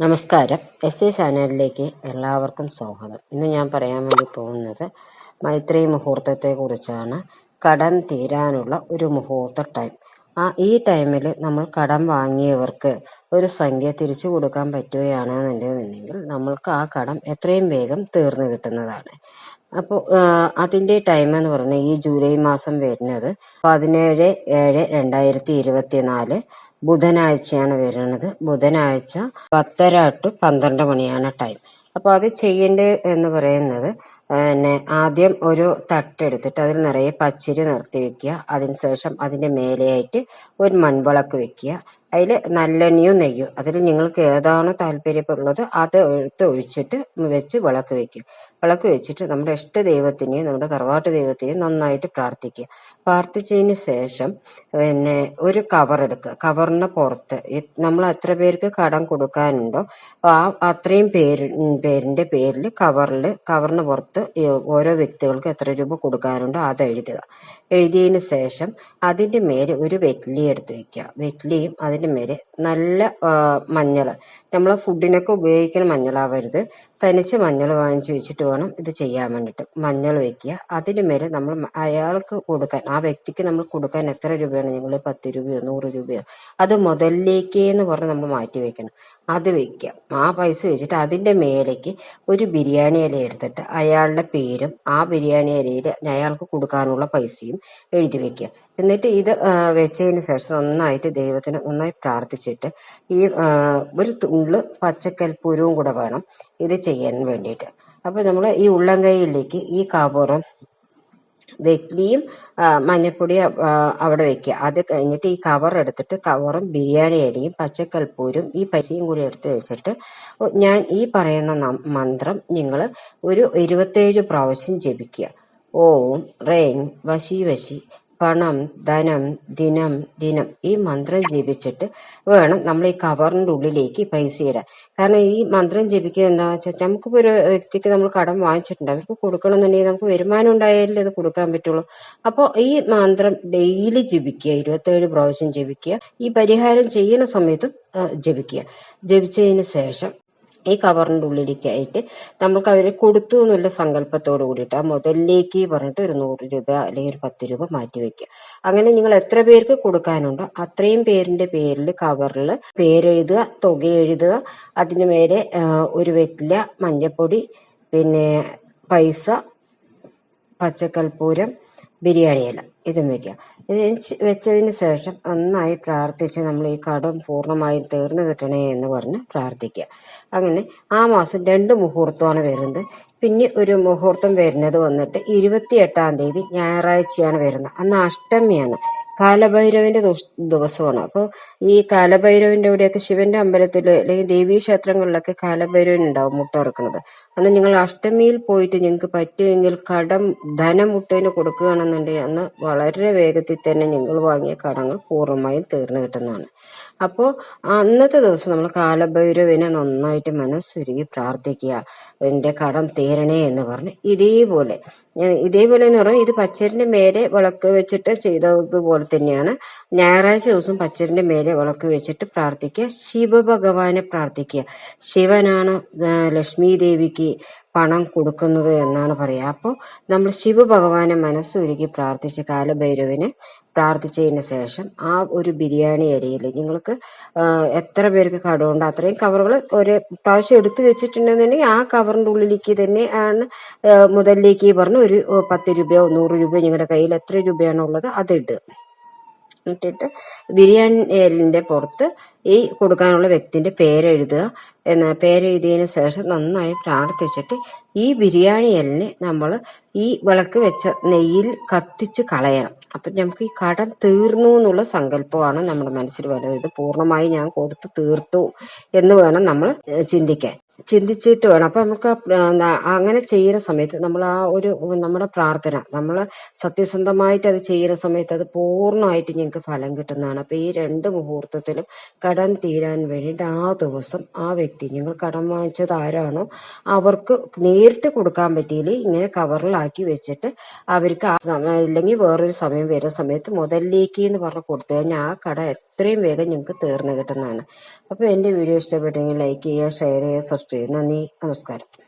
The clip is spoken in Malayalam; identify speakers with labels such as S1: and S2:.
S1: നമസ്കാരം. എസ് എ ചാനലിലേക്ക് എല്ലാവർക്കും സ്വാഗതം. ഇന്ന് ഞാൻ പറയാൻ വേണ്ടി പോകുന്നത് മൈത്രി മുഹൂർത്തത്തെ കുറിച്ചാണ് കടം തീരാനുള്ള ഒരു മുഹൂർത്ത ടൈം. ആ ഈ ടൈമിൽ നമ്മൾ കടം വാങ്ങിയവർക്ക് ഒരു സംഖ്യ തിരിച്ചു കൊടുക്കാൻ പറ്റുകയാണെന്നുണ്ടെന്നുണ്ടെങ്കിൽ നമ്മൾക്ക് ആ കടം എത്രയും വേഗം തീർന്നു കിട്ടുന്നതാണ്. അപ്പോൾ അതിന്റെ ടൈം എന്ന് പറഞ്ഞാൽ ഈ ജൂലൈ മാസം വരുന്നത് പതിനേഴ് ഏഴ് രണ്ടായിരത്തി ഇരുപത്തിനാല് ബുധനാഴ്ചയാണ് വരുന്നത്. ബുധനാഴ്ച പത്തര ടു പന്ത്രണ്ട് മണിയാണ് ടൈം അപ്പോൾ അത് ചെയ്യേണ്ടത് എന്ന് പറയുന്നത് പിന്നെ ആദ്യം ഒരു തട്ടെടുത്തിട്ട് അതിൽ നിറയെ പച്ചരി നിർത്തി വെക്കുക. അതിനുശേഷം അതിന്റെ മേലെയായിട്ട് ഒരു മൺവിളക്ക് വെക്കുക. അതിൽ നല്ലെണ്ണയും നെയ്യും. അതിൽ നിങ്ങൾക്ക് ഏതാണോ താല്പര്യമുള്ളത് അത് എടുത്ത് ഒഴിച്ചിട്ട് വെച്ച് വിളക്ക് വെക്കുക. വിളക്ക് വെച്ചിട്ട് നമ്മുടെ ഇഷ്ട ദൈവത്തിനെയും നമ്മുടെ തറവാട്ട് ദൈവത്തിനെയും നന്നായിട്ട് പ്രാർത്ഥിക്കുക. പ്രാർത്ഥിച്ചതിന് ശേഷം പിന്നെ ഒരു കവർ എടുക്കുക. കവറിന് പുറത്ത് നമ്മൾ എത്ര പേർക്ക് കടം കൊടുക്കാനുണ്ടോ ആ അത്രയും പേര് പേരിന്റെ പേരിൽ കവറിൽ കവറിന് പുറത്ത് ഈ ഓരോ വ്യക്തികൾക്ക് എത്ര രൂപ കൊടുക്കാറുണ്ടോ അത് എഴുതുക. എഴുതിയതിന് ശേഷം അതിന്റെ മേലെ ഒരു വെറ്റ്ലി എടുത്ത് വെക്കുക. വെറ്റ്ലിയും അതിന്റെ മേലെ നല്ല മഞ്ഞൾ നമ്മൾ ഫുഡിനൊക്കെ ഉപയോഗിക്കുന്ന മഞ്ഞളാവരുത്. തനിച്ച് മഞ്ഞൾ വാങ്ങിച്ചു വെച്ചിട്ട് വേണം ഇത് ചെയ്യാൻ വേണ്ടിയിട്ട് മഞ്ഞൾ വെക്കുക. അതിന് മേലെ നമ്മൾ അയാൾക്ക് കൊടുക്കാൻ ആ വ്യക്തിക്ക് നമ്മൾ കൊടുക്കാൻ എത്ര രൂപയാണ്? നിങ്ങൾ പത്ത് രൂപയോ നൂറ് രൂപയോ? അത് മുതലിലേക്ക് എന്ന് പറഞ്ഞ് നമ്മൾ മാറ്റി വെക്കണം. അത് വെക്കുക. ആ പൈസ വെച്ചിട്ട് അതിന്റെ മേലേക്ക് ഒരു ബിരിയാണി ഇല എടുത്തിട്ട് അയാളുടെ പേരും ആ ബിരിയാണി ഇലയിൽ അയാൾക്ക് കൊടുക്കാനുള്ള പൈസയും എഴുതി വെക്കുക. എന്നിട്ട് ഇത് വെച്ചതിന് ശേഷം നന്നായിട്ട് ദൈവത്തിന് നന്നായി പ്രാർത്ഥിച്ചിട്ട് ഈ ഒരു തുള്ളു പച്ചക്കൽപ്പൂരവും കൂടെ വേണം ഇത് ചെയ്യാൻ വേണ്ടിയിട്ട്. അപ്പൊ നമ്മൾ ഈ ഉള്ളംകൈയിലേക്ക് ഈ കാപൂറും വെറ്റ്ലിയും ആ, മഞ്ഞപ്പൊടിയും അവിടെ വെക്കുക. അത് കഴിഞ്ഞിട്ട് ഈ കവർ എടുത്തിട്ട് കവറും ബിരിയാണി അരിയും പച്ചക്കൽപ്പൂരും ഈ പൈസയും കൂടി എടുത്ത് വെച്ചിട്ട് ഞാൻ ഈ പറയുന്ന മന്ത്രം നിങ്ങൾ ഒരു ഇരുപത്തേഴ് പ്രാവശ്യം ജപിക്കുക. ഓം റേങ് വശി വശി. പണം ധനം ദിനം ദിനം ഈ മന്ത്രം ജപിച്ചിട്ട് വേണം നമ്മൾ ഈ കവറിന്റെ ഉള്ളിലേക്ക് പൈസ ഇടാൻ. കാരണം ഈ മന്ത്രം ജപിക്കുക എന്താ വെച്ചാൽ നമുക്കിപ്പോൾ ഒരു വ്യക്തിക്ക് നമ്മൾ കടം വാങ്ങിച്ചിട്ടുണ്ട്. അവർക്ക് കൊടുക്കണം എന്നുണ്ടെങ്കിൽ നമുക്ക് വരുമാനം ഉണ്ടായാലേ അത് കൊടുക്കാൻ പറ്റുള്ളൂ. അപ്പോൾ ഈ മന്ത്രം ഡെയിലി ജപിക്കുക ഇരുപത്തേഴ് പ്രാവശ്യം ജപിക്കുക. ഈ പരിഹാരം ചെയ്യുന്ന സമയത്തും ജപിക്കുക. ജപിച്ചതിന് ശേഷം ഈ കവറിന്റെ ഉള്ളിലേക്കായിട്ട് നമ്മൾക്ക് അവർ കൊടുത്തു എന്നുള്ള സങ്കല്പത്തോട് കൂടിയിട്ട് ആ മുതലിലേക്ക് പറഞ്ഞിട്ട് ഒരു നൂറ് രൂപ അല്ലെങ്കിൽ ഒരു പത്ത് രൂപ മാറ്റി വെക്കുക. അങ്ങനെ നിങ്ങൾ എത്ര പേർക്ക് കൊടുക്കാനുണ്ടോ അത്രയും പേരിന്റെ പേരിൽ കവറിൽ പേരെഴുതുക തുക എഴുതുക. അതിന് മേലെ ഒരു വെറ്റില മഞ്ഞപ്പൊടി പിന്നെ പൈസ പച്ചക്കൽപ്പൂരം ബിരിയാണി ഇല. ഇതും വെക്കുക ഇത് വെച്ചതിന് ശേഷം നന്നായി പ്രാർത്ഥിച്ച് നമ്മൾ ഈ കടം പൂർണമായും തീർന്നു കിട്ടണേ എന്ന് പറഞ്ഞ് പ്രാർത്ഥിക്കുക അങ്ങനെ ആ മാസം രണ്ട് മുഹൂർത്തമാണ് വരുന്നത്. പിന്നെ ഒരു മുഹൂർത്തം വരുന്നത് വന്നിട്ട് ഇരുപത്തി എട്ടാം തീയതി ഞായറാഴ്ചയാണ് വരുന്നത്. അന്ന് അഷ്ടമിയാണ്. കാലഭൈരവന്റെ ദിവസ- ദിവസമാണ്. അപ്പോൾ ഈ കാലഭൈരവന്റെ ഇവിടെയൊക്കെ ശിവന്റെ അമ്പലത്തിൽ അല്ലെങ്കിൽ ദേവീ ക്ഷേത്രങ്ങളിലൊക്കെ കാലഭൈരവൻ ഉണ്ടാവും മുട്ട ഇറക്കുന്നത് അന്ന് നിങ്ങൾ അഷ്ടമിയിൽ പോയിട്ട് നിങ്ങൾക്ക് പറ്റുമെങ്കിൽ കടം ധനം മുട്ടേന് കൊടുക്കുകയാണെന്നുണ്ടെങ്കിൽ അന്ന് വളരെ വേഗത്തിൽ തന്നെ നിങ്ങൾ വാങ്ങിയ കടങ്ങൾ പൂർണമായും തീർന്നു കിട്ടുന്നതാണ്. അപ്പോൾ അന്നത്തെ ദിവസം നമ്മൾ കാലഭൈരവിനെ നന്നായിട്ട് മനസ്സുരുകി പ്രാർത്ഥിക്കുക. എന്റെ കടം തീരണേ എന്ന് പറഞ്ഞ് ഇതേപോലെ ഇതേപോലെ എന്ന് പറഞ്ഞാൽ ഇത് പച്ചരിന്റെ മേലെ വിളക്ക് വെച്ചിട്ട് ചെയ്തതുപോലെ തന്നെയാണ്. ഞായറാഴ്ച ദിവസം പച്ചരിന്റെ മേലെ വിളക്ക് വെച്ചിട്ട് പ്രാർത്ഥിക്കുക. ശിവഭഗവാനെ പ്രാർത്ഥിക്കുക. ശിവനാണ് ലക്ഷ്മി ദേവിക്ക് പണം കൊടുക്കുന്നത് എന്നാണ് പറയുക. അപ്പോൾ നമ്മൾ ശിവഭഗവാനെ മനസ്സൊരുക്കി പ്രാർത്ഥിച്ച് കാലഭൈരവനെ പ്രാർത്ഥിച്ചതിന് ശേഷം ആ ഒരു ബിരിയാണി അരിയിൽ നിങ്ങൾക്ക് എത്ര പേർക്ക് കടമുണ്ട് അത്രയും കവറുകൾ ഒരു പ്രാവശ്യം എടുത്തു വെച്ചിട്ടുണ്ടെന്നുണ്ടെങ്കിൽ ആ കവറിന്റെ ഉള്ളിലേക്ക് തന്നെ ആണ് മുതലിലേക്ക് പറഞ്ഞ് ഒരു പത്ത് രൂപയോ നൂറ് രൂപയോ നിങ്ങളുടെ കയ്യിൽ എത്ര രൂപയാണോ ഉള്ളത് അത് ഇടുക. ഇട്ടിട്ട് ബിരിയാണിന്റെ പുറത്ത് ഈ കൊടുക്കാനുള്ള വ്യക്തിന്റെ പേരെഴുതുക. എന്ന പേരെഴുതിയതിന് ശേഷം നന്നായി പ്രാർത്ഥിച്ചിട്ട് ഈ ബിരിയാണി എല്ലിനെ നമ്മൾ ഈ വിളക്ക് വെച്ച നെയ്യിൽ കത്തിച്ച് കളയണം. അപ്പൊ നമുക്ക് ഈ കടം തീർന്നു എന്നുള്ള സങ്കല്പമാണ് നമ്മുടെ മനസ്സിൽ വരുന്നത്. പൂർണമായി ഞാൻ കൊടുത്തു തീർത്തു എന്ന് വേണം നമ്മൾ ചിന്തിക്കാൻ. ചിന്തിച്ചിട്ട് വേണം. അപ്പൊ നമുക്ക് അങ്ങനെ ചെയ്യുന്ന സമയത്ത് നമ്മൾ ആ ഒരു നമ്മുടെ പ്രാർത്ഥന നമ്മൾ സത്യസന്ധമായിട്ട് അത് ചെയ്യുന്ന സമയത്ത് അത് പൂർണമായിട്ട് ഞങ്ങൾക്ക് ഫലം കിട്ടുന്നതാണ്. അപ്പൊ ഈ രണ്ട് മുഹൂർത്തത്തിലും കടം തീരാൻ വേണ്ടിയിട്ട് ആ ദിവസം ആ വ്യക്തി ഞങ്ങൾ കടം വാങ്ങിച്ചത് ആരാണോ അവർക്ക് നേരിട്ട് കൊടുക്കാൻ പറ്റിയില്ല. ഇങ്ങനെ കവറിലാക്കി വെച്ചിട്ട് അവർക്ക് ആ സമയം ഇല്ലെങ്കിൽ വേറൊരു സമയം വരുന്ന സമയത്ത് മുതലിലേക്ക് എന്ന് പറഞ്ഞ് കൊടുത്തു കഴിഞ്ഞാൽ ആ കട എത്രയും വേഗം ഞങ്ങൾക്ക് തീർന്നു കിട്ടുന്നതാണ്. അപ്പൊ എന്റെ വീഡിയോ ഇഷ്ടപ്പെട്ടെങ്കിൽ ലൈക്ക് ചെയ്യുക ഷെയർ ചെയ്യുക ചെയ്യുക നന്ദി. നമസ്കാരം.